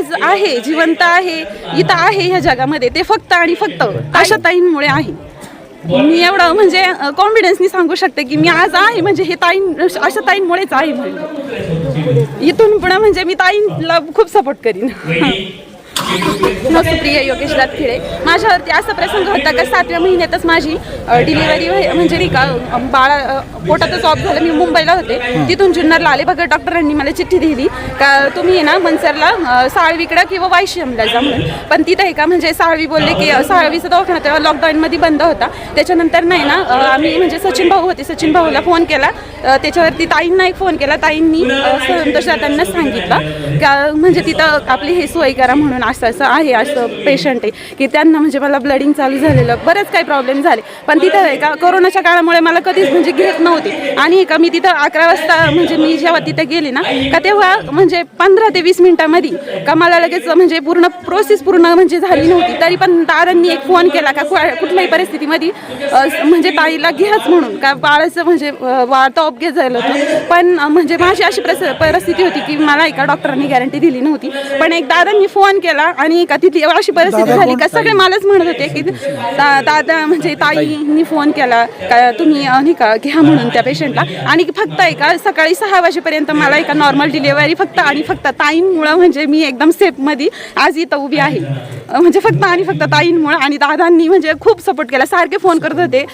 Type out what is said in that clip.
आज आहे जिवंत आहे इथं आहे ह्या जगामध्ये. ते फक्त आणि फक्त आशाताईंमुळे आहे. मी एवढं म्हणजे कॉन्फिडन्सनी सांगू शकते की मी आज आहे म्हणजे हे ताईं अशा ताईंमुळेच आहे इथून पुढे म्हणजे मी ताईंला खूप सपोर्ट करीन. सुप्रिया योगेश रातखिळे माझ्यावरती असा प्रसंग होता का सातव्या महिन्यातच माझी डिलिव्हरी म्हणजे नाही का बाळा पोटातच ऑफ झालं. मी मुंबईला होते. तिथून जुन्नरला आले. बघा डॉक्टरांनी मला चिठ्ठी दिली. का तुम्ही ना मनसरला साळवीकडं किंवा वायशियमला जा म्हणून. पण तिथं आहे का म्हणजे साळवी बोलले की साळवीचा दवाखाना तेव्हा लॉकडाऊनमध्ये बंद होता. त्याच्यानंतर नाही ना आम्ही म्हणजे सचिन भाऊ होते. सचिन भाऊला फोन केला. त्याच्यावरती ताईंना एक फोन केला. ताईंनी संतोष दादांना सांगितलं. का म्हणजे तिथं आपली हे सोय करा म्हणून. असं असं आहे असं पेशंट आहे. की त्यांना म्हणजे मला ब्लडिंग चालू झालेलं बरेच काही प्रॉब्लेम झाले. पण तिथं आहे का कोरोनाच्या काळामुळे मला कधीच म्हणजे घेत नव्हती. आणि का मी तिथं अकरा वाजता म्हणजे मी जेव्हा तिथं गेली ना का तेव्हा म्हणजे पंधरा ते वीस मिनिटामध्ये का मला लगेच म्हणजे पूर्ण प्रोसेस पूर्ण म्हणजे झाली नव्हती. तरी पण दादांनी एक फोन केला का कुठल्याही परिस्थितीमध्ये म्हणजे ताईला घ्याच म्हणून. का बाळाचं म्हणजे अ, अपघात झालं होतं. पण म्हणजे माझी अशी प्रस परिस्थिती होती की मला एका डॉक्टरांनी गॅरंटी दिली नव्हती. पण एक दादांनी फोन केला आणि का तिथली अशी परिस्थिती झाली का? सगळे मलाच म्हणत होते की दादा म्हणजे ताईंनी फोन केला. का तुम्ही नाही का घ्या म्हणून त्या पेशंटला आणि फक्त आहे का सकाळी सहा वाजेपर्यंत मला एका नॉर्मल डिलिव्हरी फक्त आणि फक्त ताईंमुळं म्हणजे मी एकदम सेफमध्ये आज इथं उभी आहे. म्हणजे फक्त आणि फक्त ताईंमुळं आणि दादांनी म्हणजे खूप सपोर्ट केला. सारखे फोन करत होते.